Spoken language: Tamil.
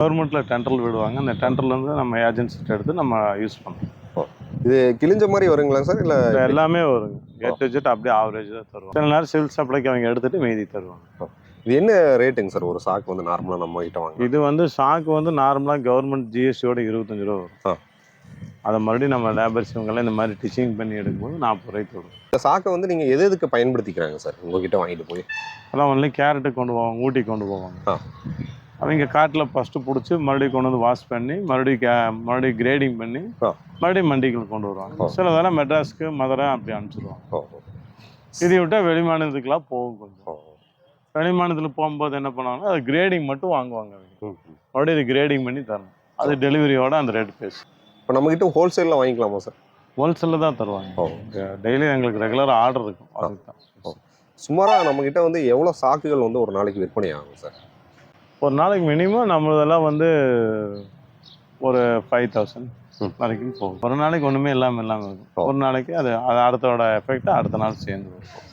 கவர்மெண்ட்டில் டெண்டரில் விடுவாங்க. அந்த டெண்டர்லேருந்து நம்ம ஏஜென்சிட்ட எடுத்து நம்ம யூஸ் பண்ணோம் இது கிழிஞ்ச மாதிரி வருங்களா சார்? இல்லை எல்லாமே வருங்க. கேட் வச்சுட்டு அப்படியே ஆவரேஜ் தான் தருவாங்க. சில நேரம் சிவில் சப்ளைக்கு அவங்க எடுத்துட்டு மீதி தருவாங்க. இது என்ன ரேட்டுங்க சார்? ஒரு சாக்கு வந்து நார்மலாக நம்ம கிட்ட வாங்க இது வந்து சாக்கு வந்து நார்மலாக கவர்மெண்ட் ஜிஎஸ்டியோட இருபத்தஞ்சு ரூபா. வரும். அதை மறுபடியும் நம்ம லேபர்ஸ் இவங்கெல்லாம் இந்த மாதிரி டிச்சிங் பண்ணி எடுக்கும்போது நாற்பது ரூபாய்க்கு வரும் இந்த சாக்கை வந்து நீங்கள் எது எதுக்கு பயன்படுத்திக்கிறாங்க சார்? உங்ககிட்ட வாங்கிட்டு போய். அதெல்லாம் ஒன்லி கேரட்டு கொண்டு போவாங்க ஊட்டி கொண்டு போவாங்க. அவங்க காட்டில் ஃபஸ்ட்டு பிடிச்சி மறுபடியும் கொண்டு வந்து வாஷ் பண்ணி மறுபடியும் கே மறுபடியும் கிரேடிங் பண்ணி. மறுபடியும் மண்டிகள் கொண்டு வருவாங்க. சில வேலை மெட்ராஸ்க்கு மதுரை அப்படி அனுப்பிச்சிடுவாங்க இதை விட்டால் வெளிமாநிலத்துக்குலாம் போகும் கொஞ்சம். ஓ. வெளிமாநிலத்தில் போகும்போது என்ன பண்ணுவாங்கன்னா அது கிரேடிங் மட்டும் வாங்குவாங்க அவங்க. மறுபடியும் இது கிரேடிங் பண்ணி தரணும். அது டெலிவரியோட அந்த ரேட் பேசு இப்போ நம்மகிட்ட ஹோல்சேலில் வாங்கிக்கலாமா சார் ஹோல்சேலில் தான் தருவாங்க. டெய்லி எங்களுக்கு ரெகுலர் ஆர்டர் இருக்கும். அதுக்கு தான் சுமாராக நம்மகிட்ட வந்து எவ்வளோ சாக்குகள் வந்து ஒரு நாளைக்கு விற்பனை ஆகும் சார் ஒரு நாளைக்கு மினிமம் நம்மளதெல்லாம் வந்து ஒரு ஃபைவ் தௌசண்ட். வரைக்கும் போகும் ஒரு நாளைக்கு ஒன்றுமே இல்லாமல் இல்லாமல் இருக்கும். ஒரு நாளைக்கு அது அது அடுத்தோட எஃபெக்ட் அடுத்த நாள் சேர்ந்து வரும்